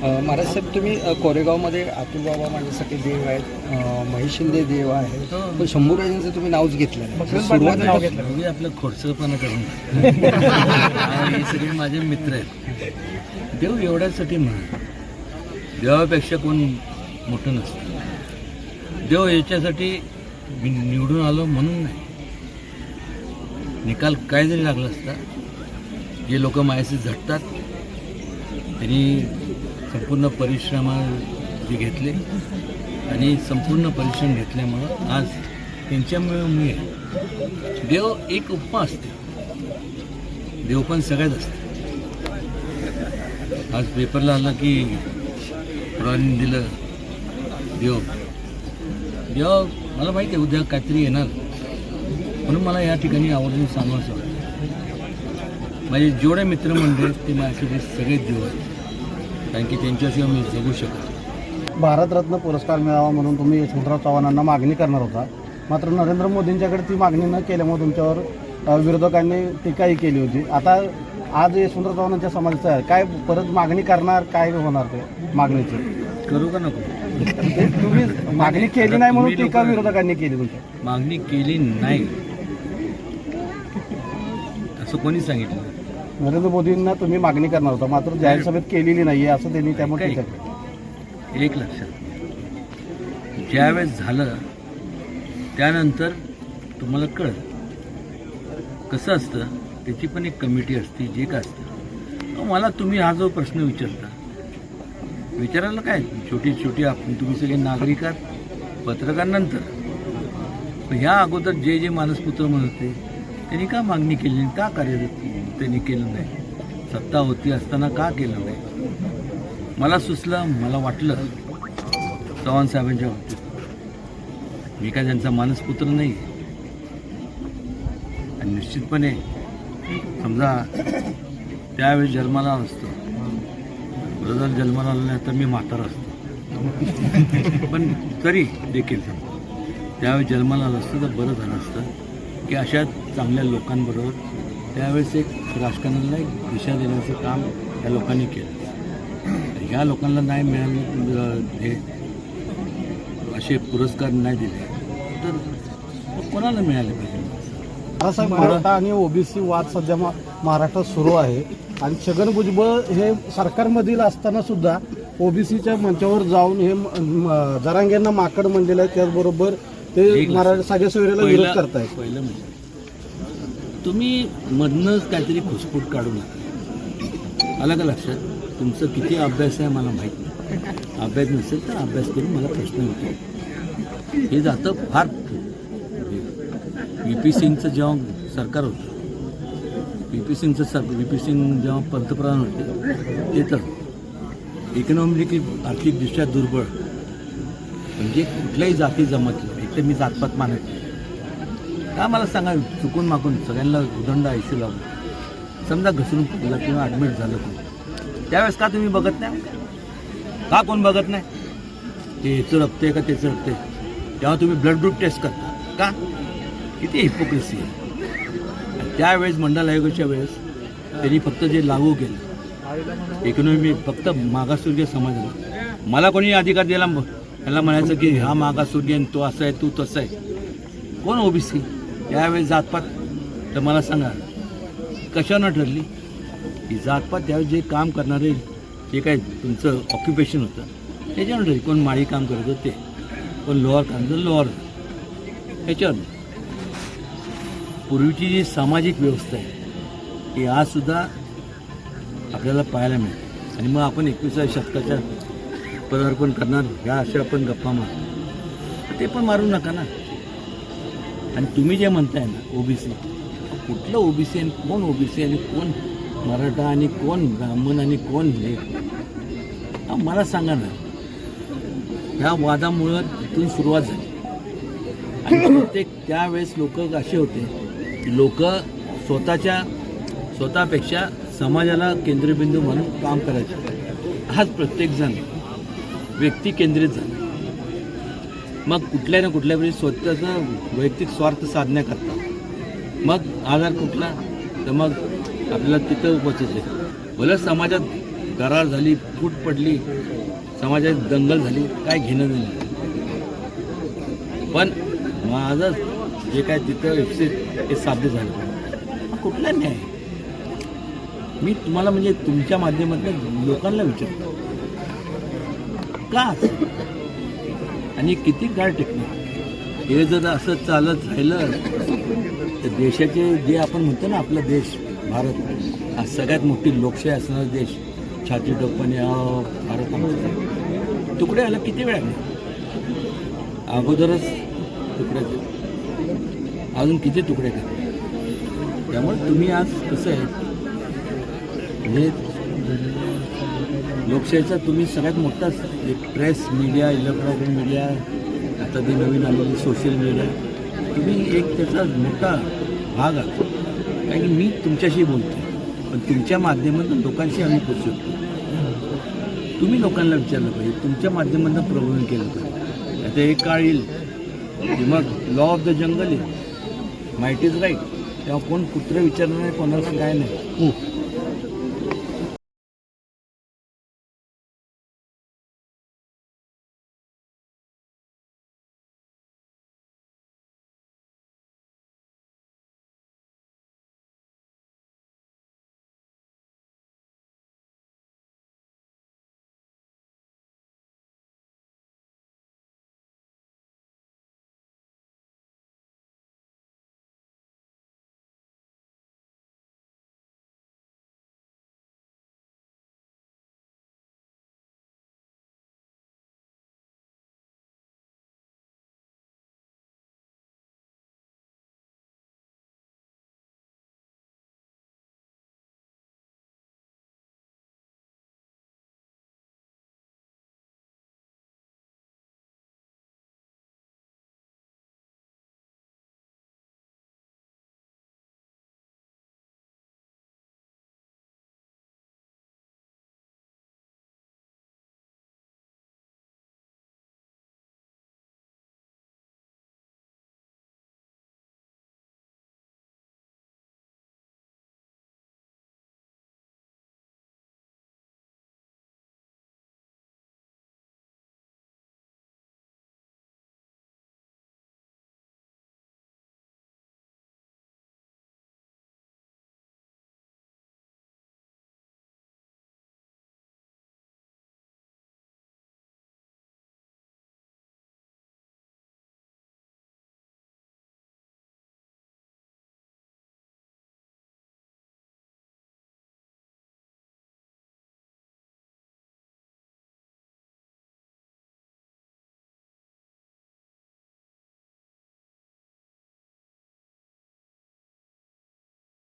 अ, महाराज साहेब तुम्ही कोरेगावमध्ये अतुल बाबा माझ्यासाठी देव आहेत महेश शिंदे देव आहे पण शंभूराजांचं तुम्ही नावच घेतलं नाही. सुरुवातीला म्हणजे आपलं खोडसळपणा करून आणि हे सगळे माझे मित्र आहेत. देव एवढ्यासाठी म्हणा देवापेक्षा कोण मोठं नसतं. देव याच्यासाठी मी निवडून आलो म्हणून नाही. निकाल काय जरी लागला असता जे लोक माझ्याशी झटतात त्यांनी संपूर्ण परिश्रमा जे घेतले आणि संपूर्ण परिश्रम घेतल्यामुळं आज त्यांच्यामुळे मी देव एक उपमा असते. देव पण सगळ्यात असते. आज पेपरला आलं की पुराणी दिलं देव. देव मला माहिती आहे उद्या काहीतरी येणार. म्हणून मला या ठिकाणी आवर्जून सांगू माझे जेवढे मित्रमंडळी ते माझ्यासाठी सगळेच देव आहेत. कारण की त्यांच्याशिवाय मी जगू शकतो भारतरत्न पुरस्कार मिळावा म्हणून तुम्ही यशवंतराव चव्हाणांना मागणी करणार होता. मात्र नरेंद्र मोदींच्याकडे ती मागणी न केल्यामुळे तुमच्यावर विरोधकांनी टीकाही केली होती. आता आज यशवंतराव चव्हाणांच्या समाजाचं आहे. काय परत मागणी करणार काय होणार ते मागणीची? करू का नको? तुम्ही मागणी केली नाही म्हणून टीका विरोधकांनी केली तुमच्या मागणी केली नाही. असं कोणी सांगितलं नरेंद्र मोदींना तुम्ही मागणी करणार होता मात्र जाहीर सभेत केलेली नाही असं त्यांनी त्यामुळे टीका केली एक लक्षात ज्यावेळेस झालं त्यानंतर तुम्हाला कळत कसं असतं त्याची पण एक कमिटी असते जे काय असतं. मला तुम्ही हा जो प्रश्न विचारता विचारायला काय? छोटी छोटी आपण तुम्ही सगळे नागरिक आहात पत्रकार नंतर पण ह्या अगोदर जे जे मानसपुत्र म्हणत होते त्यांनी का मागणी केली का कार्यरत त्यांनी केलं नाही. सत्ता होती असताना का केलं नाही? मला सुचलं मला वाटलं. चव्हाण साहेबांच्या बाबतीत. मी काय त्यांचा मानसपुत्र नाही. आणि निश्चितपणे समजा त्यावेळी जन्माला असतो. ब्रदर जन्माला आला नाही तर मी म्हातारा असतो. पण तरी देखील समजा त्यावेळी जन्माला आलं असतं तर बरं झालं असतं की अशा चांगल्या लोकांबरोबर त्यावेळेस एक राजकारणाला एक दिशा देण्याचं काम त्या लोकांनी केलं. ह्या लोकांना नाही मिळाले हे असे पुरस्कार नाही दिले. तर कोणाला मिळाले पाहिजे? मराठा आणि ओबीसी वाद सध्या महाराष्ट्रात सुरू आहे. आणि छगन भुजबळ हे सरकारमधील असताना सुद्धा ओबीसीच्या मंचावर जाऊन हे जरांगेंना माकड म्हणलेलं आहे. त्याचबरोबर ते मराठा सगळ्या सोयऱ्याला विरोध करतायत. पहिलं म्हणजे तुम्ही मधनंच काहीतरी खुसफूट काढू नका. आलं का लक्षात. तुमचं किती अभ्यास आहे मला माहीत नाही. अभ्यास नसेल तर अभ्यास करून मला प्रश्न होतो हे जातं फार. व्ही पी सिंगचं जेव्हा सरकार होतं व्ही पी सिंगचं सर व्ही पी सिंग जेव्हा पंतप्रधान होते ते तर इकॉनॉमिकली आर्थिकदृष्ट्या दुर्बळ. म्हणजे कुठल्याही जाती जमत नाही तर मी जातपात मानत नाही. का मला सांगा चुकून मागून सगळ्यांना उदंड सी लावून समजा घसरून फुटलं किंवा ॲडमिट झालं तुम्ही त्यावेळेस का तुम्ही बघत नाही? का कोण बघत नाही? ते याचं रक्त आहे का त्याचं रक्त आहे? तेव्हा तुम्ही ब्लड ग्रुप टेस्ट करता. का? किती हिपोक्रेसी आहे. त्यावेळेस मंडल आयोगाच्या वेळेस त्यांनी फक्त जे लागू केलं इकॉनॉमी फक्त मागासवर्गीय समाजाला मला कोणी अधिकार दिला? म- त्याला म्हणायचं की हा मागासवर्गीय तो असा आहे तू तसा आहे. कोण ओबीसी? यावेळेस जातपात तर मला सांगा कशानं ठरली? ही जातपात त्यावेळेस जे काम करणारे जे काय तुमचं ऑक्युपेशन होतं त्याच्यावर ठरली. कोण माळी काम करत होतं ते कोण लोअर काम करतं लोअर. ह्याच्यावर पूर्वीची जी सामाजिक व्यवस्था आहे ती आजसुद्धा आपल्याला पाहायला मिळते. आणि मग आपण एकविसाव्या शतकाच्या पदार्पण करणार ह्या अशा आपण गप्पा मारतो ते पण मारू नका ना. आणि तुम्ही जे म्हणताय ना ओबीसी कुठलं ओबीसी आणि कोण ओबीसी आणि कोण मराठा आणि कोण ब्राह्मण आणि कोण हे? हा, मला सांगा ना. ह्या वादामुळं तिथून सुरुवात झाली. आणि प्रत्येक त्यावेळेस लोक असे होते की लोक स्वतःच्या स्वतःपेक्षा समाजाला केंद्रबिंदू म्हणून काम करायचे. आज प्रत्येकजण व्यक्ती केंद्रित झाला. मग कुठल्या ना कुठल्या वेळी स्वतःचा वैयक्तिक स्वार्थ साधण्याकरता मग आधार कुठला तर मग आपल्याला तिथं उपस्थित भलं समाजात करार झाली फूट पडली समाजात दंगल झाली काय घेणं नाही. पण माझं जे काय तिथं विकसित ते साध्य झालं. कुठला न्याय? मी तुम्हाला म्हणजे तुमच्या माध्यमातून लोकांना विचारतो. का? आणि किती काळ टिकणार हे जर असं चालत राहिलं तर देशाचे जे आपण म्हणतो ना आपला देश भारत हा सगळ्यात मोठी लोकशाही असणारा देश छाती टोपणे अहो, भारत आमचा. तुकडे आला किती वेळ? आहे अगोदरच तुकड्याचे अजून किती तुकडे का त्यामुळे तुम्ही आज कसं आहे? म्हणजे लोकशाहीचा तुम्ही सगळ्यात मोठा एक प्रेस मीडिया इलेक्ट्रॉनिक मीडिया आता जी नवीन आलेली सोशल मीडिया तुम्ही एक त्याचा मोठा भाग आहात. कारण की मी तुमच्याशी बोलतो पण तुमच्या माध्यमातून लोकांशी आम्ही पोचू शकतो. तुम्ही लोकांना विचारलं पाहिजे. तुमच्या माध्यमातून प्रबोधन केलं पाहिजे. आता एक काळ येईल की मग लॉ ऑफ द जंगल आहे. माहिती इज राईट तेव्हा कोण कुत्र विचारणार नाही कोणाचं काय नाही.